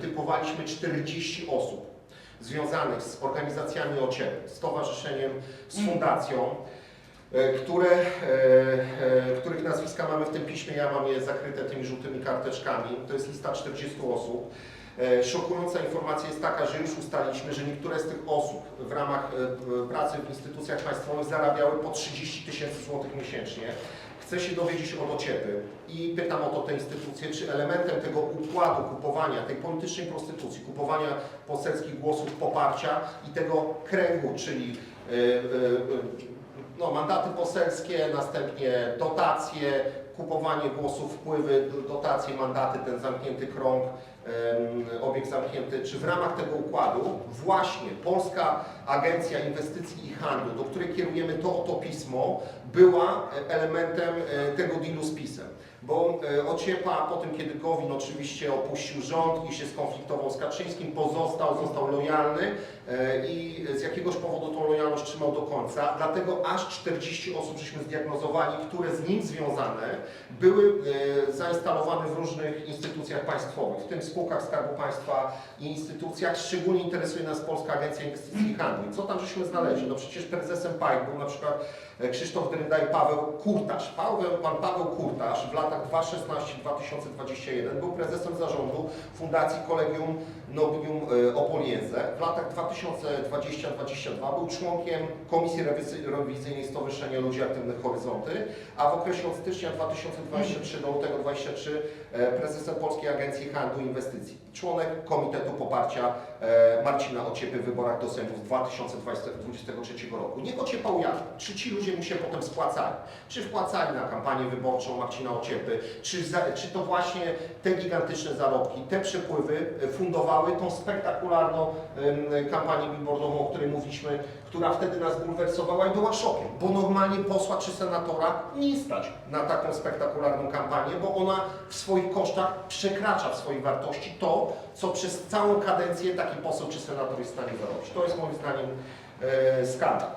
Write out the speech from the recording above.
Typowaliśmy 40 osób związanych z organizacjami OCIE, stowarzyszeniem, z fundacją, e, które, e, e, których nazwiska mamy w tym piśmie, ja mam je zakryte tymi żółtymi karteczkami, to jest lista 40 osób. Szokująca informacja jest taka, że już ustaliliśmy, że niektóre z tych osób w ramach pracy w instytucjach państwowych zarabiały po 30 tysięcy złotych miesięcznie. Chcę się dowiedzieć od ociepy i pytam o to te instytucje, czy elementem tego układu kupowania, tej politycznej prostytucji, kupowania poselskich głosów poparcia i tego kręgu, czyli e, e, no, mandaty poselskie, następnie dotacje, kupowanie głosów, wpływy, dotacje, mandaty, ten zamknięty krąg, obieg zamknięty, czy w ramach tego układu właśnie Polska Agencja Inwestycji i Handlu, do której kierujemy to oto pismo, była elementem e, tego dealu z PiSem. Bo e, Ociepa po tym, kiedy Gowin oczywiście opuścił rząd i się skonfliktował z Kaczyńskim, pozostał, został lojalny e, i z jakiegoś powodu tą trzymał do końca. Dlatego aż 40 osób żeśmy zdiagnozowali, które z nim związane były e, zainstalowane w różnych instytucjach państwowych, w tym spółkach Skarbu Państwa i instytucjach. Szczególnie interesuje nas Polska Agencja Inwestycji i Handlu. Co tam żeśmy znaleźli? No przecież prezesem PAIK był na przykład e, Krzysztof Drynda i Paweł Kurtasz. Paweł, pan Paweł Kurtasz w latach 2016-2021 był prezesem zarządu Fundacji Collegium Nobilium e, Opoliense. W latach 2020-2022 był członkiem Komisji Rewizy- Rewizyjnej Stowarzyszenia Ludzi Aktywnych Horyzonty, a w okresie od stycznia 2023 do lutego 2023 e, prezesem Polskiej Agencji Handlu i Inwestycji. Członek Komitetu Poparcia e, Marcina Ociepy w wyborach do z 2023 roku. Niech Ociepa ujawni, czy ci ludzie mu się potem spłacali. Czy wpłacali na kampanię wyborczą Marcina Ociepy, czy, za, czy to właśnie te gigantyczne zarobki, te przepływy e, fundowały tą spektakularną kampanię billboardową, o której mówiliśmy, która wtedy nas bulwersowała i była szokiem, bo normalnie posła czy senatora nie stać na taką spektakularną kampanię, bo ona w swoich kosztach przekracza w swojej wartości to, co przez całą kadencję taki poseł czy senator jest w stanie zarobić. To jest moim zdaniem e, skandal.